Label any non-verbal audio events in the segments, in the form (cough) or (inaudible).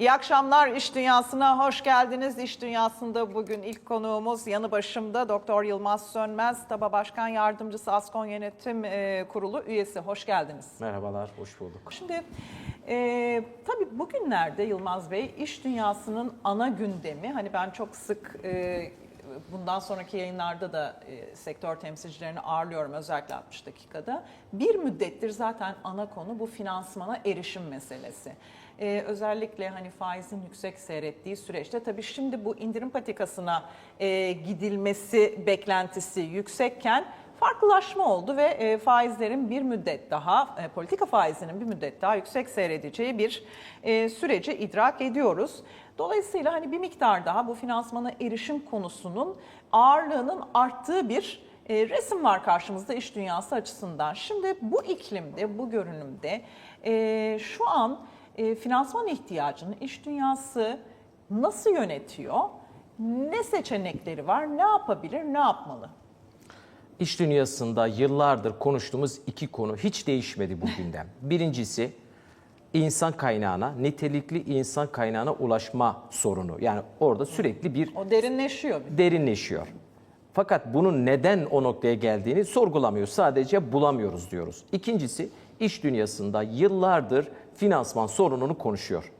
İyi akşamlar İş Dünyası'na hoş geldiniz. İş Dünyası'nda bugün ilk konuğumuz yanı başımda Doktor Yılmaz Sönmez, TABA Başkan Yardımcısı Askon Yönetim e, Kurulu üyesi. Hoş geldiniz. Merhabalar, hoş bulduk. Şimdi e, tabii bugünlerde Yılmaz Bey iş dünyasının ana gündemi hani ben çok sık e, bundan sonraki yayınlarda da e, sektör temsilcilerini ağırlıyorum özellikle 60 dakikada. Bir müddettir zaten ana konu bu finansmana erişim meselesi. E, özellikle hani faizin yüksek seyrettiği süreçte tabii şimdi bu indirim patikasına e, gidilmesi beklentisi yüksekken farklılaşma oldu ve e, faizlerin bir müddet daha, e, politika faizinin bir müddet daha yüksek seyredeceği bir e, süreci idrak ediyoruz. Dolayısıyla hani bir miktar daha bu finansmana erişim konusunun ağırlığının arttığı bir e, resim var karşımızda iş dünyası açısından. Şimdi bu iklimde, bu görünümde e, şu an e, finansman ihtiyacını iş dünyası nasıl yönetiyor? Ne seçenekleri var? Ne yapabilir? Ne yapmalı? İş dünyasında yıllardır konuştuğumuz iki konu hiç değişmedi bu gündem. Birincisi insan kaynağına, nitelikli insan kaynağına ulaşma sorunu. Yani orada sürekli bir O derinleşiyor. derinleşiyor. Fakat bunun neden o noktaya geldiğini sorgulamıyoruz. Sadece bulamıyoruz diyoruz. İkincisi iş dünyasında yıllardır finansman sorununu konuşuyor.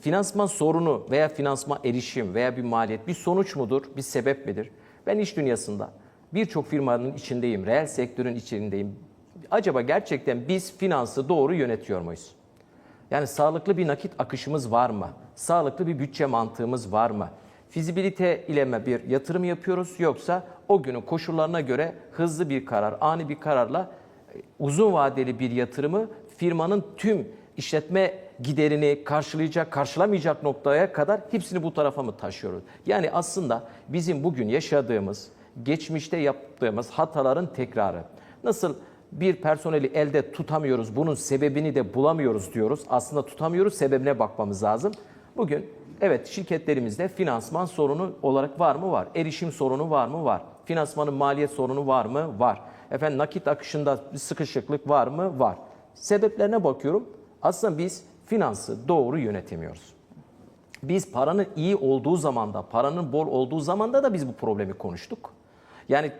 Finansman sorunu veya finansman erişim veya bir maliyet bir sonuç mudur, bir sebep midir? Ben iş dünyasında birçok firmanın içindeyim, reel sektörün içindeyim. Acaba gerçekten biz finansı doğru yönetiyor muyuz? Yani sağlıklı bir nakit akışımız var mı? Sağlıklı bir bütçe mantığımız var mı? Fizibilite ile mi bir yatırım yapıyoruz yoksa o günün koşullarına göre hızlı bir karar, ani bir kararla e, uzun vadeli bir yatırımı firmanın tüm işletme giderini karşılayacak, karşılamayacak noktaya kadar hepsini bu tarafa mı taşıyoruz? Yani aslında bizim bugün yaşadığımız, geçmişte yaptığımız hataların tekrarı. Nasıl bir personeli elde tutamıyoruz, bunun sebebini de bulamıyoruz diyoruz. Aslında tutamıyoruz, sebebine bakmamız lazım. Bugün evet şirketlerimizde finansman sorunu olarak var mı? Var. Erişim sorunu var mı? Var. Finansmanın maliyet sorunu var mı? Var. Efendim nakit akışında bir sıkışıklık var mı? Var. Sebeplerine bakıyorum. Aslında biz finansı doğru yönetemiyoruz. Biz paranın iyi olduğu zamanda, paranın bol olduğu zamanda da biz bu problemi konuştuk. Yani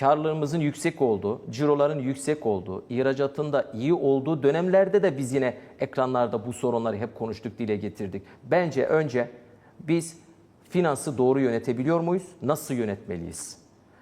karlılığımızın yüksek olduğu, ciroların yüksek olduğu, ihracatın da iyi olduğu dönemlerde de biz yine ekranlarda bu sorunları hep konuştuk, dile getirdik. Bence önce biz finansı doğru yönetebiliyor muyuz? Nasıl yönetmeliyiz?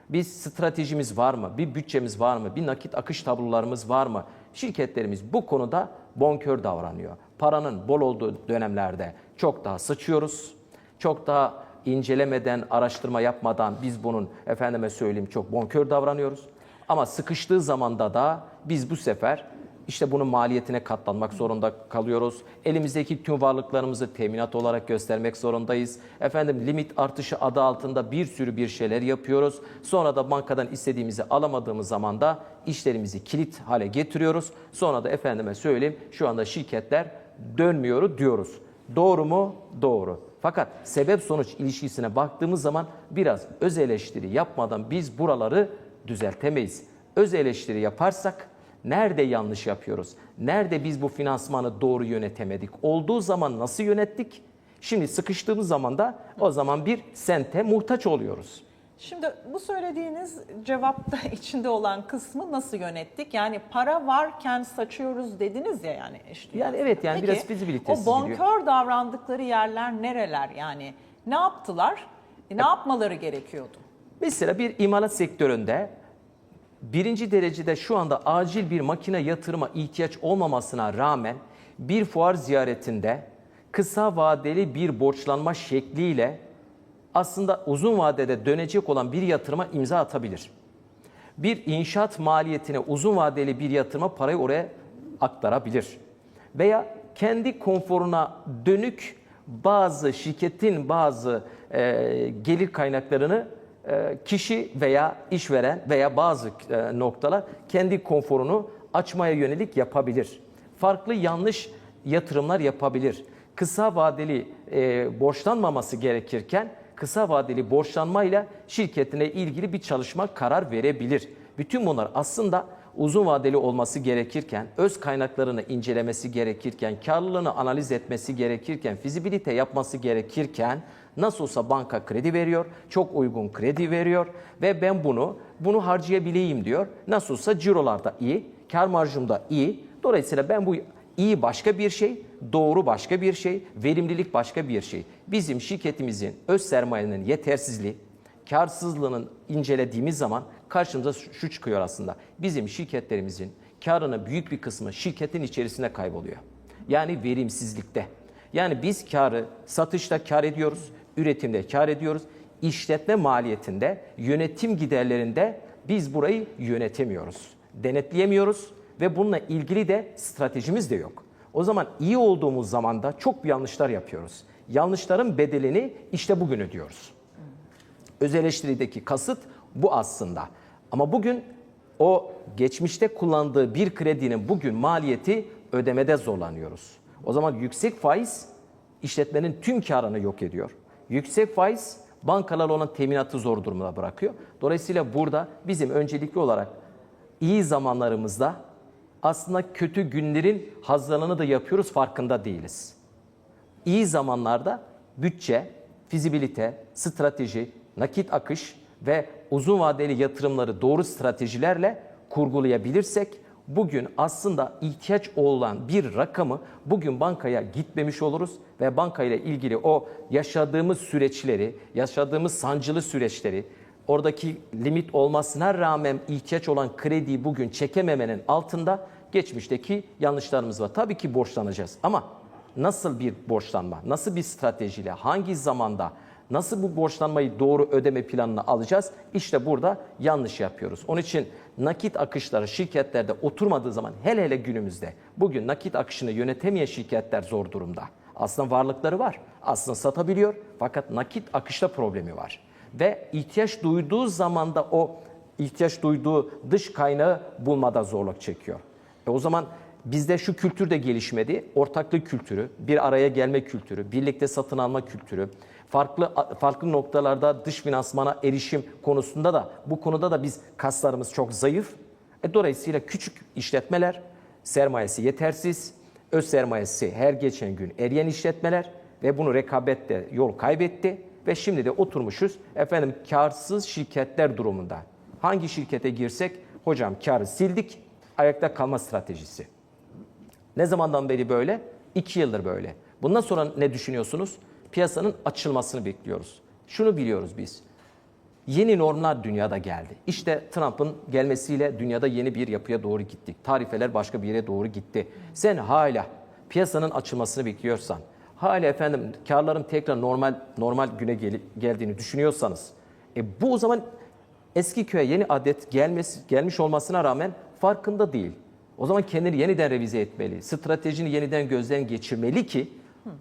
Biz stratejimiz var mı? Bir bütçemiz var mı? Bir nakit akış tablolarımız var mı? Şirketlerimiz bu konuda bonkör davranıyor. Paranın bol olduğu dönemlerde çok daha sıçıyoruz. Çok daha incelemeden, araştırma yapmadan biz bunun efendime söyleyeyim çok bonkör davranıyoruz. Ama sıkıştığı zamanda da biz bu sefer işte bunun maliyetine katlanmak zorunda kalıyoruz. Elimizdeki tüm varlıklarımızı teminat olarak göstermek zorundayız. Efendim limit artışı adı altında bir sürü bir şeyler yapıyoruz. Sonra da bankadan istediğimizi alamadığımız zaman da işlerimizi kilit hale getiriyoruz. Sonra da efendime söyleyeyim şu anda şirketler dönmüyor diyoruz. Doğru mu? Doğru. Fakat sebep sonuç ilişkisine baktığımız zaman biraz öz eleştiri yapmadan biz buraları düzeltemeyiz. Öz eleştiri yaparsak nerede yanlış yapıyoruz? Nerede biz bu finansmanı doğru yönetemedik? Olduğu zaman nasıl yönettik? Şimdi sıkıştığımız zaman da o zaman bir sente muhtaç oluyoruz. Şimdi bu söylediğiniz cevapta (laughs) içinde olan kısmı nasıl yönettik? Yani para varken saçıyoruz dediniz ya yani. Işte. Yani evet, yani biraz fizibilitesiz O bonkör davrandıkları yerler nereler yani? Ne yaptılar? E, ne yapmaları gerekiyordu? Mesela bir imalat sektöründe birinci derecede şu anda acil bir makine yatırıma ihtiyaç olmamasına rağmen bir fuar ziyaretinde kısa vadeli bir borçlanma şekliyle aslında uzun vadede dönecek olan bir yatırıma imza atabilir. Bir inşaat maliyetine uzun vadeli bir yatırıma parayı oraya aktarabilir. Veya kendi konforuna dönük bazı şirketin bazı e, gelir kaynaklarını e, kişi veya işveren veya bazı e, noktalar kendi konforunu açmaya yönelik yapabilir. Farklı yanlış yatırımlar yapabilir. Kısa vadeli e, borçlanmaması gerekirken kısa vadeli borçlanmayla şirketine ilgili bir çalışma karar verebilir. Bütün bunlar aslında uzun vadeli olması gerekirken, öz kaynaklarını incelemesi gerekirken, karlılığını analiz etmesi gerekirken, fizibilite yapması gerekirken nasıl olsa banka kredi veriyor, çok uygun kredi veriyor ve ben bunu bunu harcayabileyim diyor. Nasıl olsa cirolarda iyi, kar marjım da iyi. Dolayısıyla ben bu iyi başka bir şey, doğru başka bir şey, verimlilik başka bir şey. Bizim şirketimizin öz sermayenin yetersizliği, karsızlığının incelediğimiz zaman karşımıza şu çıkıyor aslında. Bizim şirketlerimizin karının büyük bir kısmı şirketin içerisinde kayboluyor. Yani verimsizlikte. Yani biz karı satışta kar ediyoruz, üretimde kar ediyoruz. İşletme maliyetinde, yönetim giderlerinde biz burayı yönetemiyoruz. Denetleyemiyoruz ve bununla ilgili de stratejimiz de yok. O zaman iyi olduğumuz zaman da çok yanlışlar yapıyoruz. Yanlışların bedelini işte bugün ödüyoruz. Öz eleştirideki kasıt bu aslında. Ama bugün o geçmişte kullandığı bir kredinin bugün maliyeti ödemede zorlanıyoruz. O zaman yüksek faiz işletmenin tüm karını yok ediyor. Yüksek faiz bankalarla olan teminatı zor durumda bırakıyor. Dolayısıyla burada bizim öncelikli olarak iyi zamanlarımızda aslında kötü günlerin hazırlığını da yapıyoruz farkında değiliz. İyi zamanlarda bütçe, fizibilite, strateji, nakit akış ve uzun vadeli yatırımları doğru stratejilerle kurgulayabilirsek bugün aslında ihtiyaç olan bir rakamı bugün bankaya gitmemiş oluruz ve bankayla ilgili o yaşadığımız süreçleri, yaşadığımız sancılı süreçleri, oradaki limit olmasına rağmen ihtiyaç olan krediyi bugün çekememenin altında geçmişteki yanlışlarımız var. Tabii ki borçlanacağız ama nasıl bir borçlanma, nasıl bir stratejiyle, hangi zamanda, nasıl bu borçlanmayı doğru ödeme planını alacağız? İşte burada yanlış yapıyoruz. Onun için nakit akışları şirketlerde oturmadığı zaman hele hele günümüzde bugün nakit akışını yönetemeyen şirketler zor durumda. Aslında varlıkları var. Aslında satabiliyor fakat nakit akışta problemi var. Ve ihtiyaç duyduğu zaman da o ihtiyaç duyduğu dış kaynağı bulmada zorluk çekiyor. E o zaman bizde şu kültür de gelişmedi. Ortaklık kültürü, bir araya gelme kültürü, birlikte satın alma kültürü, farklı farklı noktalarda dış finansmana erişim konusunda da bu konuda da biz kaslarımız çok zayıf. E dolayısıyla küçük işletmeler, sermayesi yetersiz, öz sermayesi her geçen gün eriyen işletmeler ve bunu rekabette yol kaybetti ve şimdi de oturmuşuz efendim karsız şirketler durumunda. Hangi şirkete girsek hocam karı sildik, ayakta kalma stratejisi. Ne zamandan beri böyle? İki yıldır böyle. Bundan sonra ne düşünüyorsunuz? Piyasanın açılmasını bekliyoruz. Şunu biliyoruz biz. Yeni normlar dünyada geldi. İşte Trump'ın gelmesiyle dünyada yeni bir yapıya doğru gittik. Tarifeler başka bir yere doğru gitti. Sen hala piyasanın açılmasını bekliyorsan, hala efendim karların tekrar normal normal güne gel- geldiğini düşünüyorsanız, e bu o zaman eski köye yeni adet gelmesi, gelmiş olmasına rağmen farkında değil. O zaman kendini yeniden revize etmeli. Stratejini yeniden gözden geçirmeli ki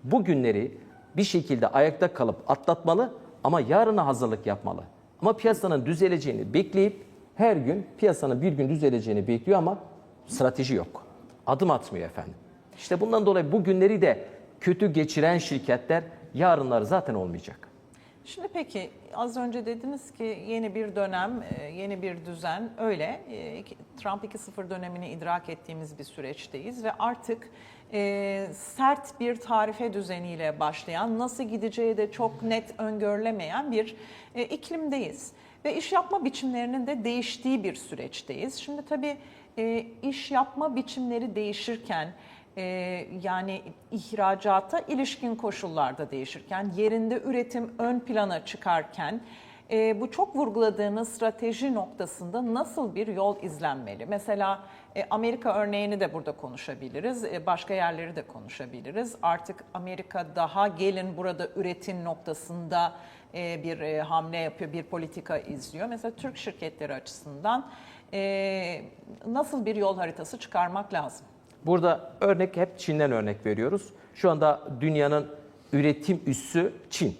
bu günleri bir şekilde ayakta kalıp atlatmalı ama yarına hazırlık yapmalı. Ama piyasanın düzeleceğini bekleyip her gün piyasanın bir gün düzeleceğini bekliyor ama strateji yok. Adım atmıyor efendim. İşte bundan dolayı bu günleri de kötü geçiren şirketler yarınları zaten olmayacak. Şimdi peki az önce dediniz ki yeni bir dönem, e, yeni bir düzen öyle. E, Trump 2.0 dönemini idrak ettiğimiz bir süreçteyiz ve artık e, sert bir tarife düzeniyle başlayan, nasıl gideceği de çok net öngörülemeyen bir e, iklimdeyiz. Ve iş yapma biçimlerinin de değiştiği bir süreçteyiz. Şimdi tabii e, iş yapma biçimleri değişirken, ee, yani ihracata ilişkin koşullarda değişirken, yerinde üretim ön plana çıkarken e, bu çok vurguladığınız strateji noktasında nasıl bir yol izlenmeli? Mesela e, Amerika örneğini de burada konuşabiliriz, e, başka yerleri de konuşabiliriz. Artık Amerika daha gelin burada üretim noktasında e, bir e, hamle yapıyor, bir politika izliyor. Mesela Türk şirketleri açısından e, nasıl bir yol haritası çıkarmak lazım? Burada örnek hep Çin'den örnek veriyoruz. Şu anda dünyanın üretim üssü Çin.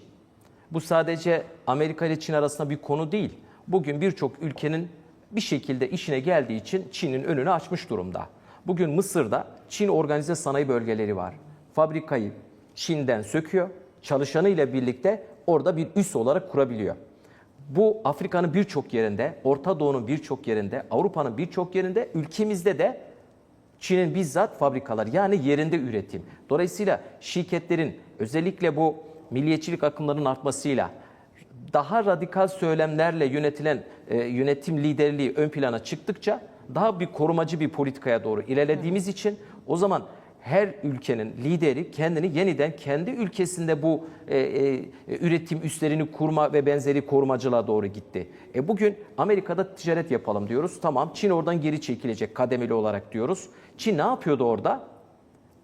Bu sadece Amerika ile Çin arasında bir konu değil. Bugün birçok ülkenin bir şekilde işine geldiği için Çin'in önünü açmış durumda. Bugün Mısır'da Çin organize sanayi bölgeleri var. Fabrikayı Çin'den söküyor, çalışanı ile birlikte orada bir üs olarak kurabiliyor. Bu Afrika'nın birçok yerinde, Orta Doğu'nun birçok yerinde, Avrupa'nın birçok yerinde, ülkemizde de Çin'in bizzat fabrikalar yani yerinde üretim. Dolayısıyla şirketlerin özellikle bu milliyetçilik akımlarının artmasıyla daha radikal söylemlerle yönetilen e, yönetim liderliği ön plana çıktıkça daha bir korumacı bir politikaya doğru ilerlediğimiz için o zaman her ülkenin lideri kendini yeniden kendi ülkesinde bu e, e, üretim üslerini kurma ve benzeri korumacılığa doğru gitti. E bugün Amerika'da ticaret yapalım diyoruz. Tamam Çin oradan geri çekilecek kademeli olarak diyoruz. Çin ne yapıyordu orada?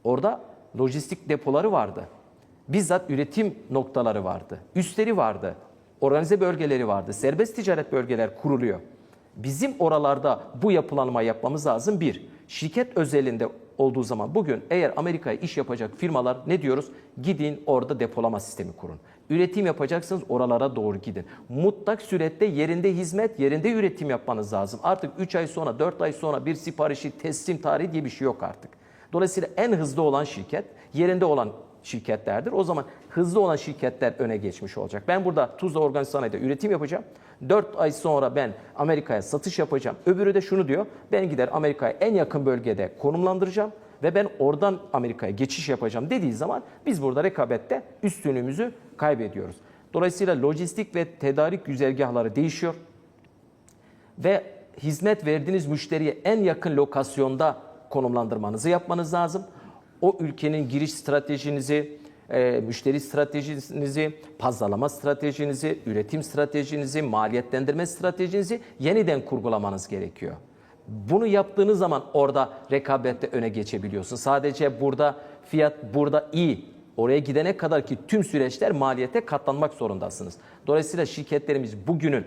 Orada lojistik depoları vardı. Bizzat üretim noktaları vardı. Üsleri vardı. Organize bölgeleri vardı. Serbest ticaret bölgeler kuruluyor. Bizim oralarda bu yapılanma yapmamız lazım. Bir, şirket özelinde olduğu zaman bugün eğer Amerika'ya iş yapacak firmalar ne diyoruz? Gidin orada depolama sistemi kurun. Üretim yapacaksınız oralara doğru gidin. Mutlak surette yerinde hizmet, yerinde üretim yapmanız lazım. Artık 3 ay sonra, 4 ay sonra bir siparişi teslim tarihi diye bir şey yok artık. Dolayısıyla en hızlı olan şirket yerinde olan şirketlerdir. O zaman hızlı olan şirketler öne geçmiş olacak. Ben burada Tuzla Organize Sanayi'de üretim yapacağım. 4 ay sonra ben Amerika'ya satış yapacağım. Öbürü de şunu diyor. Ben gider Amerika'ya en yakın bölgede konumlandıracağım ve ben oradan Amerika'ya geçiş yapacağım dediği zaman biz burada rekabette üstünlüğümüzü kaybediyoruz. Dolayısıyla lojistik ve tedarik güzergahları değişiyor ve hizmet verdiğiniz müşteriye en yakın lokasyonda konumlandırmanızı yapmanız lazım. O ülkenin giriş stratejinizi, e, müşteri stratejinizi, pazarlama stratejinizi, üretim stratejinizi, maliyetlendirme stratejinizi yeniden kurgulamanız gerekiyor. Bunu yaptığınız zaman orada rekabette öne geçebiliyorsun. Sadece burada fiyat burada iyi. Oraya gidene kadar ki tüm süreçler maliyete katlanmak zorundasınız. Dolayısıyla şirketlerimiz bugünün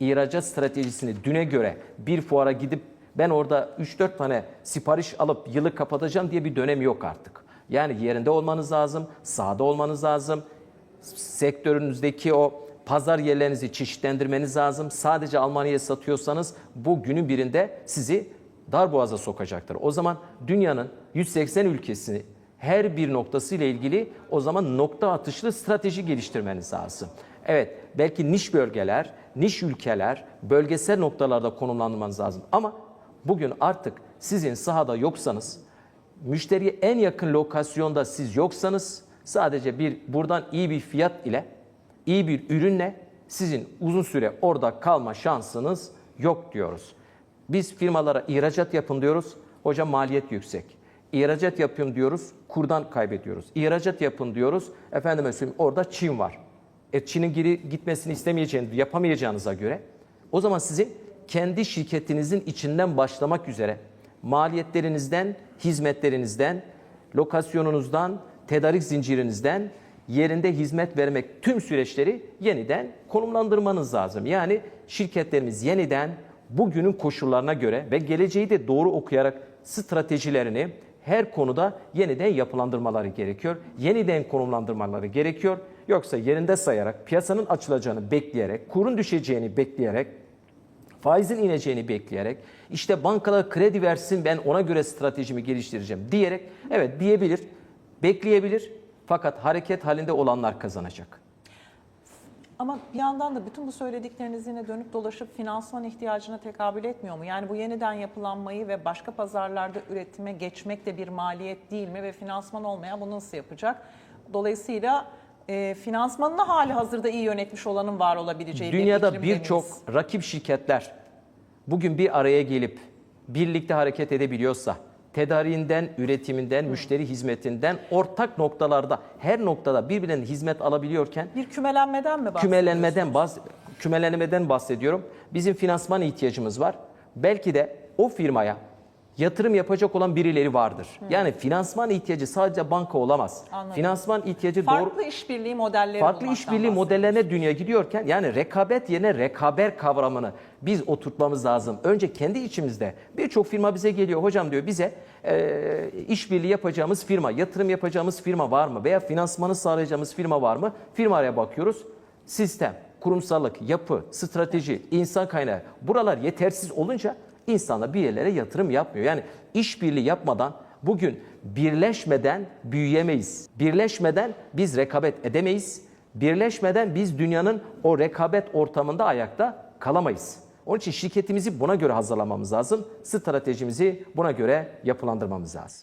ihracat stratejisini düne göre bir fuara gidip ben orada 3-4 tane sipariş alıp yılı kapatacağım diye bir dönem yok artık. Yani yerinde olmanız lazım, sahada olmanız lazım. Sektörünüzdeki o pazar yerlerinizi çeşitlendirmeniz lazım. Sadece Almanya'ya satıyorsanız bu günün birinde sizi darboğaza sokacaktır. O zaman dünyanın 180 ülkesini her bir noktası ile ilgili o zaman nokta atışlı strateji geliştirmeniz lazım. Evet belki niş bölgeler, niş ülkeler, bölgesel noktalarda konumlandırmanız lazım. Ama bugün artık sizin sahada yoksanız, müşteriye en yakın lokasyonda siz yoksanız sadece bir buradan iyi bir fiyat ile, iyi bir ürünle sizin uzun süre orada kalma şansınız yok diyoruz. Biz firmalara ihracat yapın diyoruz. Hocam maliyet yüksek. İhracat yapın diyoruz. Kurdan kaybediyoruz. İhracat yapın diyoruz. Efendime söyleyeyim orada Çin var. E Çin'in geri gitmesini istemeyeceğiniz, yapamayacağınıza göre o zaman sizin kendi şirketinizin içinden başlamak üzere maliyetlerinizden, hizmetlerinizden, lokasyonunuzdan, tedarik zincirinizden yerinde hizmet vermek tüm süreçleri yeniden konumlandırmanız lazım. Yani şirketlerimiz yeniden bugünün koşullarına göre ve geleceği de doğru okuyarak stratejilerini her konuda yeniden yapılandırmaları gerekiyor. Yeniden konumlandırmaları gerekiyor. Yoksa yerinde sayarak, piyasanın açılacağını bekleyerek, kurun düşeceğini bekleyerek, faizin ineceğini bekleyerek, işte bankalar kredi versin ben ona göre stratejimi geliştireceğim diyerek, evet diyebilir, bekleyebilir fakat hareket halinde olanlar kazanacak. Ama bir yandan da bütün bu söyledikleriniz yine dönüp dolaşıp finansman ihtiyacına tekabül etmiyor mu? Yani bu yeniden yapılanmayı ve başka pazarlarda üretime geçmek de bir maliyet değil mi? Ve finansman olmayan bunu nasıl yapacak? Dolayısıyla e, finansmanını hali hazırda iyi yönetmiş olanın var olabileceği Dünyada birçok rakip şirketler bugün bir araya gelip birlikte hareket edebiliyorsa, tedariğinden, üretiminden, müşteri hizmetinden ortak noktalarda her noktada birbirinin hizmet alabiliyorken bir kümelenmeden mi bahsediyorsunuz? kümelenmeden bahs kümelenmeden bahsediyorum. Bizim finansman ihtiyacımız var. Belki de o firmaya yatırım yapacak olan birileri vardır. Yani finansman ihtiyacı sadece banka olamaz. Anladım. Finansman ihtiyacı doğru Farklı işbirliği modelleri farklı işbirliği modellerine dünya gidiyorken yani rekabet yerine rekaber kavramını biz oturtmamız lazım. Önce kendi içimizde birçok firma bize geliyor hocam diyor bize e, işbirliği yapacağımız firma, yatırım yapacağımız firma var mı veya finansmanı sağlayacağımız firma var mı? Firmaya bakıyoruz. Sistem, kurumsallık, yapı, strateji, insan kaynağı buralar yetersiz olunca insanlar bir yerlere yatırım yapmıyor. Yani işbirliği yapmadan bugün birleşmeden büyüyemeyiz. Birleşmeden biz rekabet edemeyiz. Birleşmeden biz dünyanın o rekabet ortamında ayakta kalamayız. Onun için şirketimizi buna göre hazırlamamız lazım. Stratejimizi buna göre yapılandırmamız lazım.